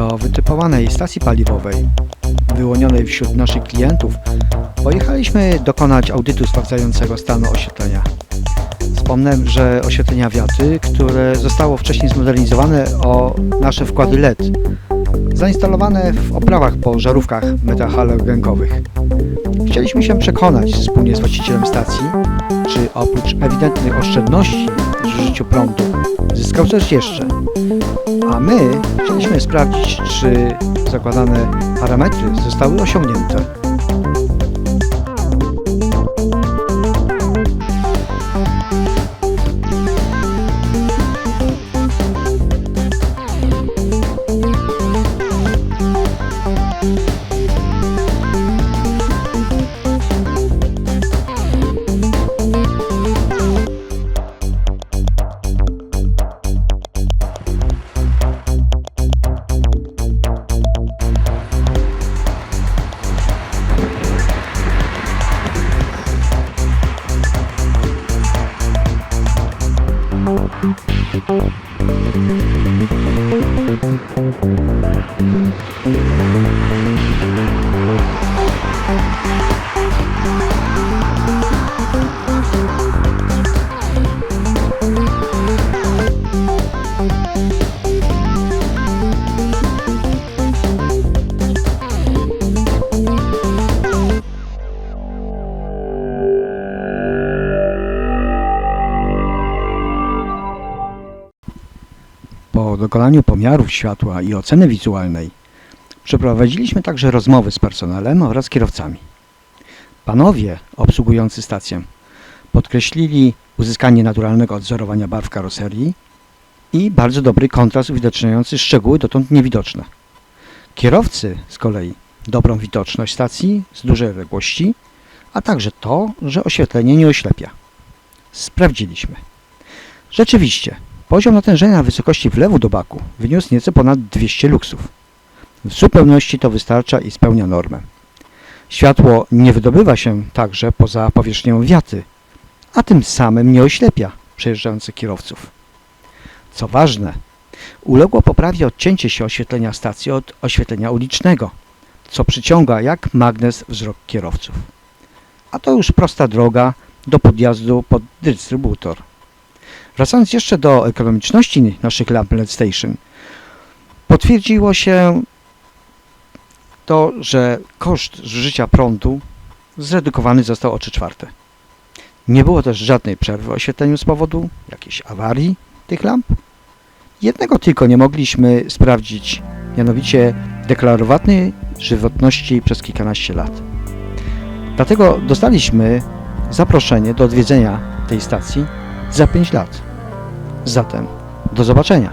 Do wytypowanej stacji paliwowej, wyłonionej wśród naszych klientów, pojechaliśmy dokonać audytu sprawdzającego stanu oświetlenia. Wspomnę, że oświetlenia wiaty, które zostało wcześniej zmodernizowane o nasze wkłady LED, zainstalowane w oprawach po żarówkach metahalogenkowych. Chcieliśmy się przekonać wspólnie z właścicielem stacji, czy oprócz ewidentnych oszczędności w zużyciu prądu zyskał coś jeszcze. My chcieliśmy sprawdzić, czy zakładane parametry zostały osiągnięte. Thank you. Dokonaniu pomiarów światła i oceny wizualnej przeprowadziliśmy także rozmowy z personelem oraz kierowcami. Panowie obsługujący stację podkreślili uzyskanie naturalnego odzorowania barw karoserii i bardzo dobry kontrast uwidaczniający szczegóły dotąd niewidoczne. Kierowcy z kolei dobrą widoczność stacji z dużej odległości, a także to, że oświetlenie nie oślepia. Sprawdziliśmy. Rzeczywiście, Poziom natężenia na wysokości wlewu do baku wyniósł nieco ponad 200 luksów. W zupełności to wystarcza i spełnia normę. Światło nie wydobywa się także poza powierzchnią wiaty, a tym samym nie oślepia przejeżdżających kierowców. Co ważne, uległo poprawie odcięcie się oświetlenia stacji od oświetlenia ulicznego, co przyciąga jak magnes wzrok kierowców. A to już prosta droga do podjazdu pod dystrybutor. Wracając jeszcze do ekonomiczności naszych lamp LED Station, potwierdziło się to, że koszt zużycia prądu zredukowany został o 3 czwarte. Nie było też żadnej przerwy w oświetleniu z powodu jakiejś awarii tych lamp. Jednego tylko nie mogliśmy sprawdzić, mianowicie deklarowanej żywotności przez kilkanaście lat. Dlatego dostaliśmy zaproszenie do odwiedzenia tej stacji za 5 lat. Zatem do zobaczenia.